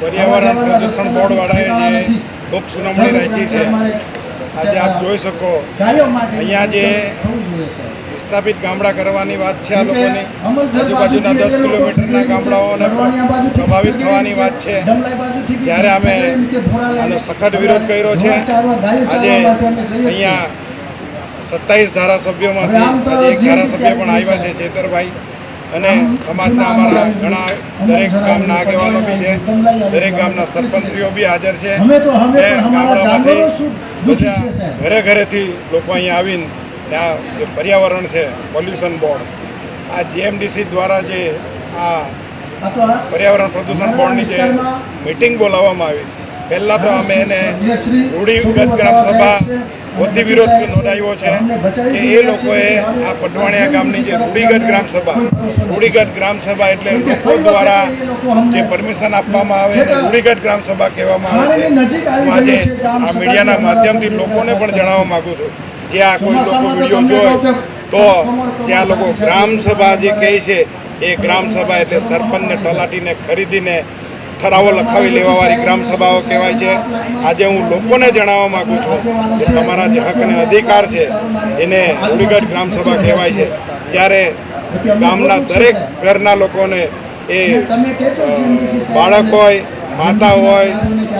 પર્યાવરણ પ્રદૂષણ બોર્ડવાળાએ બોર્ડ જે લોક સુનાવણી રાખી છે આજે આપ જોઈ શકો. અહીંયા જે વિસ્થાપિત ગામડા કરવાની વાત છે આ લોકોની. આજુબાજુના દસ કિલોમીટરના ગામડાઓને પ્રભાવિત થવાની વાત છે. ત્યારે અમે. આનો સખત વિરોધ કર્યો છે આજે. અહીંયા સત્તાવીસ ધારાસભ્યોમાંથી એક ધારાસભ્ય પણ આવ્યા છે ચેતરભાઈ. અને સમાજના જૂના અમારા ઘણા દરેક ગામના આગેવાનો બી છે. દરેક ગામના સરપંચીઓ બી હાજર છે. ગામડામાંથી બધા ઘરે ઘરેથી લોકો અહીંયા આવીને આ જે પર્યાવરણ છે પોલ્યુશન બોર્ડ આ જીએમડીસી દ્વારા જે આ પર્યાવરણ પ્રદૂષણ બોર્ડની જે મિટિંગ બોલાવવામાં આવી. પહેલાં તો અમે એને રૂઢિગત છોટુ ગ્રામ સભા સાહેબ વિરોધ નોંધાવ્યો છે કે એ લોકોએ આ પટવાણિયા ગામની જે રૂઢિગત ગ્રામ સભા કોઈ ભરોસો રૂઢિગત ગ્રામસભા એટલે લોકો દ્વારા જે પરમિશન આપવામાં આવે એને રૂઢિગત ગ્રામ સભા કહેવામાં આવે છે. હું આજે આ મીડિયાના માધ્યમથી લોકોને પણ જણાવવા માગું છું. જે આ કોઈ લોકો વીડિયો જોય તો ત્યાં લોકો સાથે ગ્રામ સાથે સભા જે કહે છે એ ગ્રામસભા એટલે સરપંચને તલાટીને ખરીદીને ઠરાવો લખાવી લેવાવાળી ગ્રામ સભાઓ કહેવાય છે. આજે હું લોકોને જણાવવા માગું છું કે તમારા જે હક અને અધિકાર છે, એને ઉડીગઢ ગ્રામ સભા કહેવાય છે. જ્યારે ગામના દરેક ઘરના લોકોને એ બાળક હોય, માતા હોય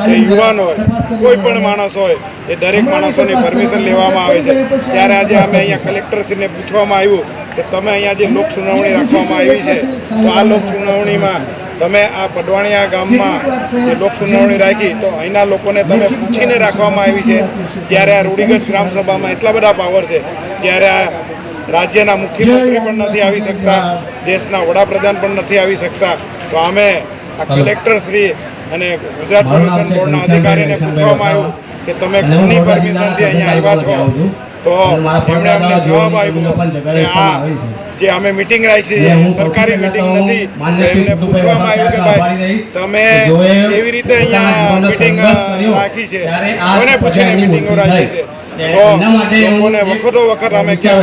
કે યુવાન હોય, કોઈ પણ માણસ હોય, એ દરેક માણસોની પરમિશન લેવામાં આવે છે. ત્યારે આજે અમે અહીંયા કલેક્ટરશ્રીને પૂછવામાં આવ્યું કે તમે અહીંયા જે લોક સુનાવણી રાખવામાં આવી છે, તો આ લોક સુનાવણીમાં તમે આ પડવાણિયા ગામમાં જે લોક સુનાવણી રાખી તો અહીંના લોકોને તમે પૂછીને રાખવામાં આવી છે જ્યારે આ રૂઢિગત ગ્રામસભામાં એટલા બધા પાવર છે ત્યારે આ રાજ્યના મુખ્યમંત્રી પણ નથી આવી શકતા દેશના વડાપ્રધાન પણ નથી આવી શકતા તો અમે આ કલેક્ટર શ્રી અને ગુજરાત છે બોર્ડના અધિકારીને પૂછવામાં આવ્યું કે તમે કોની પરમિશનથી અહીંયા આવ્યા છો? આવું છું. તો એમણે અમને જવાબ આપ્યો. કે આ જે અમે મિટિંગ રાખી છે સરકારી મિટિંગ નથી એમને પૂછવામાં આવ્યું કે ભાઈ તમે કેવી રીતે અહીંયા મિટિંગ રાખી છે. કોને પૂછીને મિટિંગો રાખી છે? તો લોકોને વખતો વખત અમે વિચાર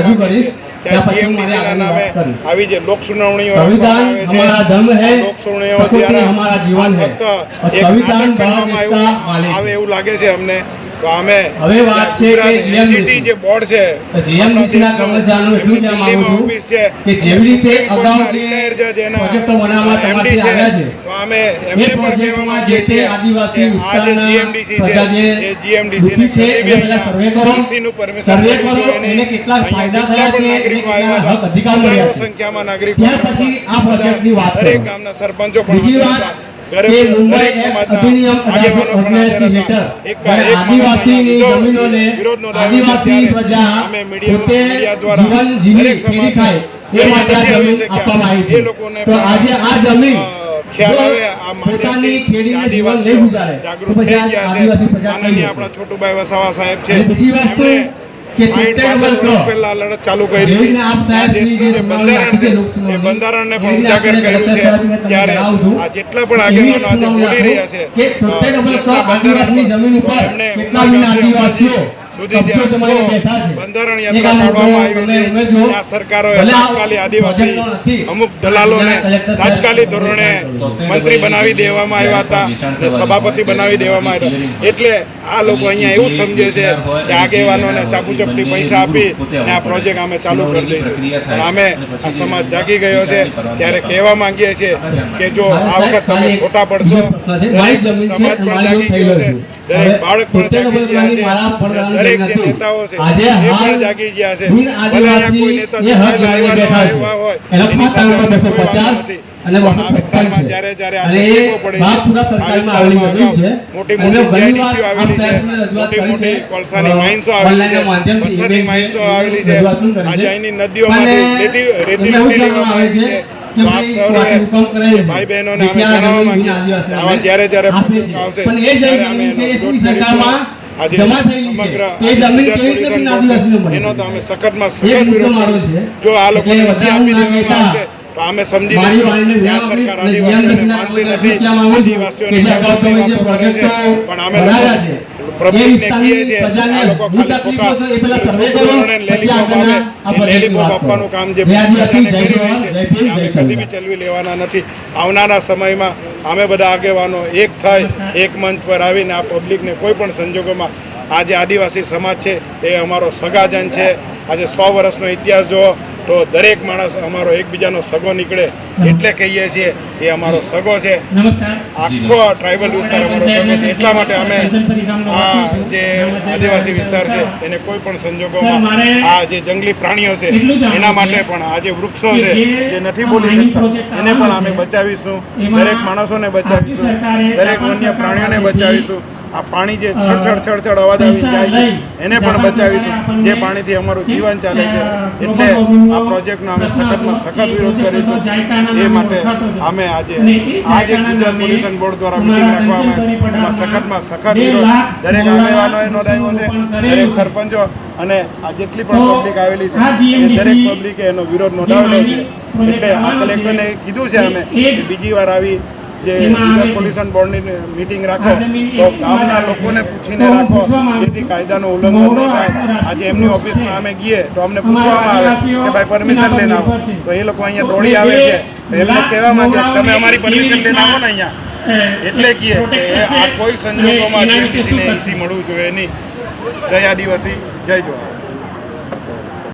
આવી જે લોક સુનાવણીઓ સંવિધાન હમારા ધર્મ હે લોક સુનાવણીઓ પ્રકૃતિ હમારા જીવન હે સંવિધાન ભાવ આવે એવું લાગે છે અમને. તો અમે હવે વાત છે કે જીએમડીસી. જે બોર્ડ છે જીએમડીસીના કર્મચારીઓનું શું કહેવા માંગુ છું કે જેવી રીતે અગાઉ જે પ્રોજેક્ટો બનાવવામાં તમારથી આવ્યા છે. તો અમે એમને પણ કહેવામાં જે છે આદિવાસી વિસ્તારના પ્રજા જે જીએમડીસી છે એ પહેલા સર્વે કરો. સર્વે કરો એને કેટલા ફાયદા થયા છે પણ નાગરિકો આવ્યા અને કેટલા હક અધિકાર મળ્યા છે. સંખ્યામાં નાગરિકો ત્યાર પછી આ પ્રોજેક્ટની વાત કરો. દરેક ગામના સરપંચો પણ બીજી વાત કે મુંબઈ એક્ટ અધિનિયમ આગેવાનો પણ હાજર અઢારસો હતા. હેઠળ એક- જ્યારે એક આદિવાસીની જમીનોને વિરોધ નોંધાવ્યો છે આદિવાસી પ્રજા પોતે જીવન જીવી દરેક ખેડી એ માટે આ જમીન આપવામાં આવી છે. તો આજે આ જમીન અ, ખ્યાલ આવે આ જો માધ્યમથી પોતાની ખેડીને જીવન આદિવાસીઓ ગુજારે તો પછી થઈ આ ગયા આદિવાસી પ્રજા કઈ માનનીય હશે? આપણા છોટુભાઈ વસાવા સાહેબ છે. બીજી વસ્તુ પહેલા લડત ચાલુ કરી હતી. બંધારણ એ બંધારણને પણ ઉજાગર કર્યું છે ત્યારે આ જેટલા પણ આગેવાનો આજે બોલી રહ્યા છે જમીન ઉપર કેટલા આદિવાસીઓ સુધી જે બંધારણ યાત્રા કાઢવામાં આવી હતી. ત્યાં સરકારોએ તાત્કાલિક આદિવાસી અમુક દલાલોને તાત્કાલિક ધોરણે મંત્રી બનાવી દેવામાં આવ્યા હતા અને સભાપતિ બનાવી દેવામાં આવ્યા. એટલે આ લોકો અહીંયા એવું સમજે છે કે આગેવાનોને ચાપુચપટી પૈસા આપી અને આ પ્રોજેક્ટ અમે ચાલુ કરી દઈશું. અમે આ સમાજ જાગી ગયો છે ત્યારે કહેવા માંગીએ છીએ કે જો આ વખત તમે ખોટા પડશો સમાજ પણ જાગી ગયો છે. દરેક બાળક પણ જાગી ગયા છે. દરેક જે નેતાઓ છે એ પણ જાગી ગયા છે. ભલે અહીંયા કોઈ નેતા એ હક ચૂંટાયેલા જમાવીને બેઠા આવ્યા હોય, એની સાથે તાલુકા બસો કોઈ વાંધો પચાસ નથી. અને બસો આ છપ્પન વિસ્તારમાં જ્યારે જ્યારે આ અને એ તકલીફો પડે છે, બાપુરા આ સરકારમાં આવેલી છે. મોટી મોટી ઘણી આવેલી છે. મોટી મોટી કોલસાની માઇન્સો આવેલી છે. પથ્થરની માઇન્સો આવેલી છે. રજૂઆત પણ કરી આજે અહીંની નદીઓમાંથી રેતી રેતી આવે છે. ભાઈ બહેનોને અમે જણાવવા માંગીએ. આવા જ્યારે જ્યારે. આવશે ત્યારે અમે આજે સમગ્ર એનો તો અમે સખતમાં સખત વિરોધ જો આ લોકોને હું ના તો અમે સમજી આપી પણ અમે છે. કહીએ છીએ આ લોકો ખાલી ખોટા લેલીપોપ આપે. આપવાનું કામ જે કદી બી ચલવી લેવાના નથી. આવનારા સમયમાં અમે બધા આગેવાનો એક થઈ એક મંચ પર આવીને આ પબ્લિકને કોઈ પણ સંજોગોમાં આજે આદિવાસી સમાજ છે, એ અમારો સગાજન છે. આજે સો વર્ષનો ઇતિહાસ જુઓ તો દરેક માણસ અમારો એકબીજાનો સગો નીકળે. એટલે કહીએ છીએ એ અમારો સગો છે. આખો ટ્રાઇબલ વિસ્તાર અમારો સગો છે. એટલા માટે અમે આ જે આદિવાસી વિસ્તાર છે એને કોઈ પણ સંજોગોમાં આ જે જંગલી પ્રાણીઓ છે એના માટે પણ આ જે વૃક્ષો છે જે નથી બોલી શકતા એને પણ અમે બચાવીશું. દરેક માણસોને બચાવીશું. દરેક વન્ય પ્રાણીઓને બચાવીશું. આ પાણી જે છડછડ છડછડ અવાજ આવી જાય છે એને પણ બચાવીશું. જે પાણીથી અમારું જીવન ચાલે છે. એટલે આ પ્રોજેક્ટનો અમે સખતમાં સખત વિરોધ કરીશું. એ માટે અમે આજે આજે ગુજરાત પોલ્યુશન બોર્ડ દ્વારા મિટિંગ રાખવામાં. એમાં સખતમાં સખત વિરોધ. દરેક આગેવાનોએ નોંધાવ્યો છે. દરેક સરપંચો અને આ જેટલી પણ પબ્લિક આવેલી છે એ દરેક પબ્લિકે એનો વિરોધ નોંધાવેલો છે. એટલે આ કલેક્ટરને કીધું છે અમે બીજી વાર આવી જે પોલ્યુશન બોર્ડની મિટિંગ રાખો તો ગામના લોકોને પૂછીને રાખો જેથી કાયદાનું ઉલ્લંઘન ન થાય. આજે એમની ઓફિસમાં અમે ગઈએ તો અમને પૂછવામાં આવે કે ભાઈ પરમિશન લઈને આવો. તો એ લોકો અહીંયા દોડી આવે છે. તો એમને કહેવા માંગે તમે અમારી પરમિશન લઈને આવો ને અહીંયા. એટલે કહીએ કે આ કોઈ સંજોગોમાં જીએમસીસીને એસી મળવું જોઈએ નહીં જય આદિવાસી જય જોહાર